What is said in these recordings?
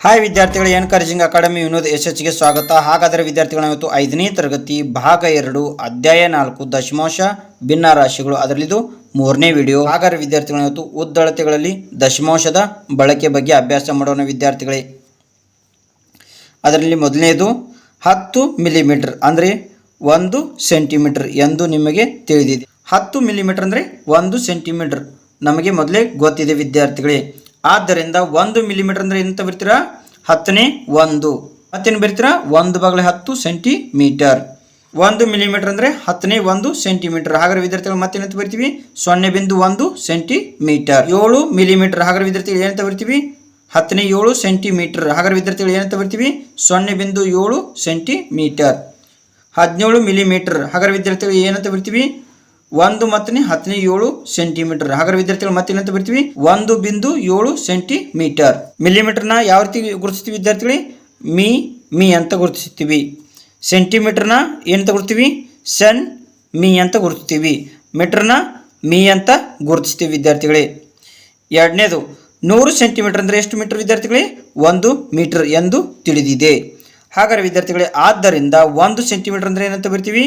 Hi ವಿದ್ಯಾರ್ಥಿಗಳು encouraging academy Vinod ಎಚ್ಗೆ ಸ್ವಾಗತ. ಹಾಗಾದರೆ ವಿದ್ಯಾರ್ಥಿಗಳು ಇವತ್ತು ಐದನೇ ತರಗತಿ, ಭಾಗ ಎರಡು, ಅಧ್ಯಾಯ ನಾಲ್ಕು, ದಶಮಾಂಶ, ಭಿನ್ನ ರಾಶಿಗಳು. ಅದರಲ್ಲಿದು ಮೂರನೇ ವಿಡಿಯೋ ಹಾಗಾದರೆ ವಿದ್ಯಾರ್ಥಿಗಳು ಇವತ್ತು ಉದ್ದಳತೆಗಳಲ್ಲಿ ದಶಮಾಂಶದ ಬಳಕೆ ಬಗ್ಗೆ ಅಭ್ಯಾಸ ಮಾಡೋಣ ವಿದ್ಯಾರ್ಥಿಗಳೇ. ಅದರಲ್ಲಿ ಮೊದಲನೇದು, ಹತ್ತು ಮಿಲಿಮೀಟರ್ ಅಂದರೆ ಒಂದು ಸೆಂಟಿಮೀಟರ್ ಎಂದು ನಿಮಗೆ ತಿಳಿದಿದೆ. ಹತ್ತು ಮಿಲಿಮೀಟರ್ ಅಂದರೆ ಒಂದು ಸೆಂಟಿಮೀಟರ್ ನಮಗೆ ಮೊದಲೇ ಗೊತ್ತಿದೆ ವಿದ್ಯಾರ್ಥಿಗಳೇ. ಆದ್ದರಿಂದ ಒಂದು ಮಿಲಿಮೀಟರ್ ಅಂದರೆ ಎಂತ ಬರ್ತೀರಾ? ಹತ್ತನೇ ಒಂದು. ಮತ್ತೇನು ಬರ್ತೀರಾ? ಒಂದು ಬಾಗಲೇ ಹತ್ತು ಸೆಂಟಿಮೀಟರ್ ಒಂದು ಮಿಲಿಮೀಟರ್ ಅಂದರೆ ಹತ್ತನೇ ಒಂದು ಸೆಂಟಿಮೀಟರ್ ಹಾಗಾದ್ರೆ ವಿದ್ಯಾರ್ಥಿಗಳು ಮತ್ತೇನಂತ ಬರ್ತೀವಿ? ಸೊನ್ನೆ ಬಿಂದು ಒಂದು ಸೆಂಟಿಮೀಟರ್ ಏಳು ಮಿಲಿಮೀಟರ್ ಹಾಗಾದ್ರೆ ವಿದ್ಯಾರ್ಥಿಗಳು ಏನಂತ ಬರ್ತೀವಿ? ಹತ್ತನೇ ಏಳು ಸೆಂಟಿಮೀಟರ್ ಹಾಗಾದ್ರೆ ವಿದ್ಯಾರ್ಥಿಗಳು ಏನಂತ ಬರ್ತೀವಿ? ಸೊನ್ನೆ ಬಿಂದು ಏಳು ಸೆಂಟಿಮೀಟರ್ ಹದಿನೇಳು ಮಿಲಿಮೀಟರ್ ಹಾಗಾದ್ರೆ ವಿದ್ಯಾರ್ಥಿಗಳು ಏನಂತ ಬರ್ತೀವಿ? ಒಂದು ಮತ್ತನೇ ಹತ್ತನೇ ಏಳು ಸೆಂಟಿಮೀಟರ್. ಹಾಗಾದ್ರೆ ವಿದ್ಯಾರ್ಥಿಗಳು ಮತ್ತೇನಂತ ಬರ್ತೀವಿ ಒಂದು ಬಿಂದು ಏಳು ಸೆಂಟಿಮೀಟರ್. ಮಿಲಿಮೀಟರ್ನ ಯಾವ ರೀತಿ ಗುರುತಿಸ್ತೀವಿ ವಿದ್ಯಾರ್ಥಿಗಳೇ? ಮೀ ಮೀ ಅಂತ ಗುರುತಿಸ್ತೀವಿ. ಸೆಂಟಿಮೀಟರ್ನ ಏನಂತ ಗುರುತೀವಿ ಸೆನ್, ಮೀ ಅಂತ ಗುರುತಿಸ್ತೀವಿ. ಮೀಟರ್ನ ಮೀ ಅಂತ ಗುರುತಿಸ್ತೀವಿ ವಿದ್ಯಾರ್ಥಿಗಳೇ. ಎರಡನೇದು, ನೂರು ಸೆಂಟಿಮೀಟರ್ ಅಂದರೆ ಎಷ್ಟು ಮೀಟರ್ ವಿದ್ಯಾರ್ಥಿಗಳೇ? ಒಂದು ಮೀಟರ್ ಎಂದು ತಿಳಿದಿದೆ. ಹಾಗಾದರೆ ವಿದ್ಯಾರ್ಥಿಗಳೇ, ಆದ್ದರಿಂದ ಒಂದು ಸೆಂಟಿಮೀಟರ್ ಅಂದರೆ ಏನಂತ ಬರ್ತೀವಿ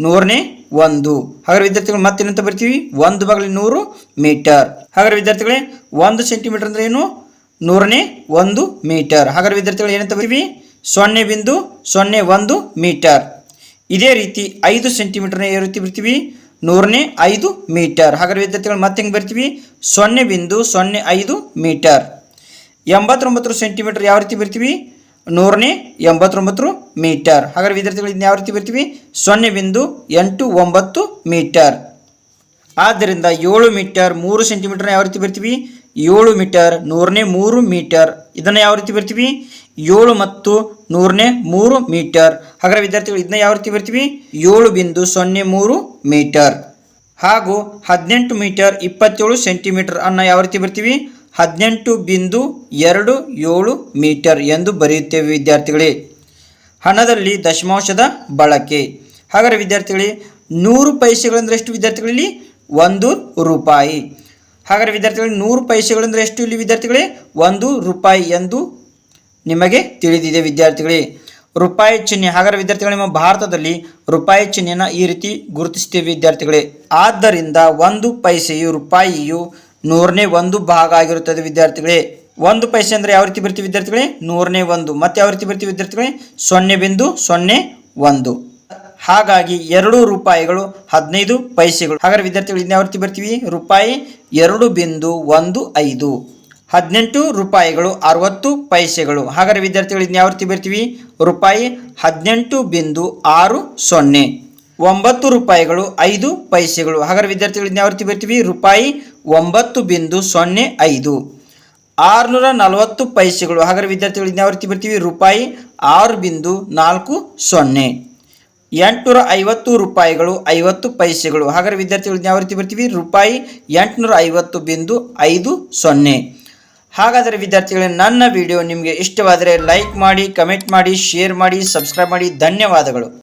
ನೂರನೇ ಒಂದು. ಹಾಗಾದ್ರೆ ವಿದ್ಯಾರ್ಥಿಗಳು ಮತ್ತೇನಂತ ಬರ್ತೀವಿ? ಒಂದು ಬಾಗಿಲು ನೂರು ಮೀಟರ್. ಹಾಗಾದ್ರೆ ವಿದ್ಯಾರ್ಥಿಗಳೇ, ಒಂದು ಸೆಂಟಿಮೀಟರ್ ಅಂದ್ರೆ ಏನು? ನೂರನೇ ಒಂದು ಮೀಟರ್. ಹಾಗಾದ್ರೆ ವಿದ್ಯಾರ್ಥಿಗಳು, ಏನಂತ ಬರ್ತೀವಿ? ಸೊನ್ನೆ ಬಿಂದು ಸೊನ್ನೆ ಒಂದು ಮೀಟರ್. ಇದೇ ರೀತಿ ಐದು ಸೆಂಟಿಮೀಟರ್ನ ಯಾವ ರೀತಿ ಬರ್ತೀವಿ? ನೂರನೇ ಐದು ಮೀಟರ್. ಹಾಗಾದ್ರೆ ವಿದ್ಯಾರ್ಥಿಗಳು ಮತ್ತೆ ಹೆಂಗೆ ಬರ್ತೀವಿ? ಸೊನ್ನೆ ಬಿಂದು ಸೊನ್ನೆ ಐದು ಮೀಟರ್. ಎಂಬತ್ತೊಂಬತ್ತು ಸೆಂಟಿಮೀಟರ್ ಯಾವ ರೀತಿ ಬರ್ತೀವಿ? ನೂರನೇ ಎಂಬತ್ತೊಂಬತ್ತು ಮೀಟರ್. ಹಾಗಾದ್ರೆ ವಿದ್ಯಾರ್ಥಿಗಳು ಇದನ್ನ ಯಾವ ರೀತಿ ಬರ್ತೀವಿ? ಸೊನ್ನೆ ಬಿಂದು ಎಂಟು ಒಂಬತ್ತು ಮೀಟರ್. ಆದ್ದರಿಂದ ಏಳು ಮೀಟರ್ ಮೂರು ಸೆಂಟಿಮೀಟರ್ನ ಯಾವ ರೀತಿ ಬರ್ತೀವಿ? ಏಳು ಮೀಟರ್ ನೂರನೇ ಮೂರು ಮೀಟರ್. ಇದನ್ನು ಯಾವ ರೀತಿ ಬರ್ತೀವಿ? ಏಳು ಮತ್ತು ನೂರನೇ ಮೂರು ಮೀಟರ್. ಹಾಗಾದ್ರೆ ವಿದ್ಯಾರ್ಥಿಗಳು ಇದನ್ನ ಯಾವ ರೀತಿ ಬರ್ತೀವಿ? ಏಳು ಬಿಂದು ಸೊನ್ನೆ ಮೂರು ಮೀಟರ್. ಹಾಗೂ ಹದಿನೆಂಟು ಮೀಟರ್ ಇಪ್ಪತ್ತೇಳು ಸೆಂಟಿಮೀಟರ್ ಅನ್ನ ಯಾವ ರೀತಿ ಬರ್ತೀವಿ? ಹದಿನೆಂಟು ಬಿಂದು ಎರಡು ಏಳು ಮೀಟರ್ ಎಂದು ಬರೆಯುತ್ತೇವೆ ವಿದ್ಯಾರ್ಥಿಗಳೇ. ಹಣದಲ್ಲಿ ದಶಮಾಂಶದ ಬಳಕೆ. ಹಾಗಾದರೆ ವಿದ್ಯಾರ್ಥಿಗಳೇ, ನೂರು ಪೈಸೆಗಳಂದ್ರೆ ಎಷ್ಟು ವಿದ್ಯಾರ್ಥಿಗಳಲ್ಲಿ ಒಂದು ರೂಪಾಯಿ. ಹಾಗಾದರೆ ವಿದ್ಯಾರ್ಥಿಗಳಿಗೆ ನೂರು ಪೈಸೆಗಳಂದ್ರೆ ಎಷ್ಟು ಇಲ್ಲಿ ವಿದ್ಯಾರ್ಥಿಗಳೇ ಒಂದು ರೂಪಾಯಿ ಎಂದು ನಿಮಗೆ ತಿಳಿದಿದೆ ವಿದ್ಯಾರ್ಥಿಗಳೇ. ರೂಪಾಯಿ ಚಿಹ್ನೆ. ಹಾಗಾದರೆ ವಿದ್ಯಾರ್ಥಿಗಳು, ನಿಮ್ಮ ಭಾರತದಲ್ಲಿ ರೂಪಾಯಿ ಚಿಹ್ನೆಯನ್ನು ಈ ರೀತಿ ಗುರುತಿಸ್ತೇವೆ ವಿದ್ಯಾರ್ಥಿಗಳೇ. ಆದ್ದರಿಂದ ಒಂದು ಪೈಸೆಯು, ರೂಪಾಯಿಯು ನೂರನೇ ಒಂದು ಭಾಗ ಆಗಿರುತ್ತದೆ ವಿದ್ಯಾರ್ಥಿಗಳೇ. ಒಂದು ಪೈಸೆ ಅಂದರೆ ಯಾವ ರೀತಿ ಬರ್ತೀವಿ ವಿದ್ಯಾರ್ಥಿಗಳೇ? ನೂರನೇ ಒಂದು. ಮತ್ತೆ ಯಾವ ರೀತಿ ಬರ್ತೀವಿ ವಿದ್ಯಾರ್ಥಿಗಳೇ? ಸೊನ್ನೆ ಬಿಂದು ಸೊನ್ನೆ ಒಂದು. ಹಾಗಾಗಿ ಎರಡು ರೂಪಾಯಿಗಳು, ಹದಿನೈದು ಪೈಸೆಗಳು. ಹಾಗಾದ್ರೆ ವಿದ್ಯಾರ್ಥಿಗಳು ಯಾವ ರೀತಿ ಬರ್ತೀವಿ? ರೂಪಾಯಿ ಎರಡು ಬಿಂದು ಒಂದು ಐದು. ಹದಿನೆಂಟು ರೂಪಾಯಿಗಳು, ಅರವತ್ತು ಪೈಸೆಗಳು. ಹಾಗಾದ್ರೆ ವಿದ್ಯಾರ್ಥಿಗಳು ಯಾವ ರೀತಿ ಬರ್ತೀವಿ? ರೂಪಾಯಿ ಹದಿನೆಂಟು ಬಿಂದು ಆರು ಸೊನ್ನೆ. ಒಂಬತ್ತು ರೂಪಾಯಿಗಳು, ಐದು ಪೈಸೆಗಳು. ಹಾಗಾದ್ರೆ ವಿದ್ಯಾರ್ಥಿಗಳು ಯಾವ ರೀತಿ ಬರ್ತೀವಿ? ರೂಪಾಯಿ ಒಂಬತ್ತು ಬಿಂದು ಸೊನ್ನೆ ಐದು. ಆರುನೂರ ನಲವತ್ತು ಪೈಸೆಗಳು. ಹಾಗಾದ್ರೆ ವಿದ್ಯಾರ್ಥಿಗಳು ಇನ್ನು ಯಾವ ರೀತಿ ಬರ್ತೀವಿ? ರೂಪಾಯಿ ಆರು ಬಿಂದು ನಾಲ್ಕು ಸೊನ್ನೆ. ಎಂಟುನೂರ ಐವತ್ತು ರೂಪಾಯಿಗಳು, ಐವತ್ತು ಪೈಸೆಗಳು. ಹಾಗಾದ್ರೆ ವಿದ್ಯಾರ್ಥಿಗಳು ಯಾವ ರೀತಿ ಬರ್ತೀವಿ? ರೂಪಾಯಿ ಎಂಟುನೂರ ಐವತ್ತು ಬಿಂದು ಐದು ಸೊನ್ನೆ. ಹಾಗಾದರೆ ವಿದ್ಯಾರ್ಥಿಗಳೇ, ನನ್ನ ವಿಡಿಯೋ ನಿಮಗೆ ಇಷ್ಟವಾದರೆ ಲೈಕ್ ಮಾಡಿ, ಕಮೆಂಟ್ ಮಾಡಿ, ಶೇರ್ ಮಾಡಿ, ಸಬ್ಸ್ಕ್ರೈಬ್ ಮಾಡಿ. ಧನ್ಯವಾದಗಳು.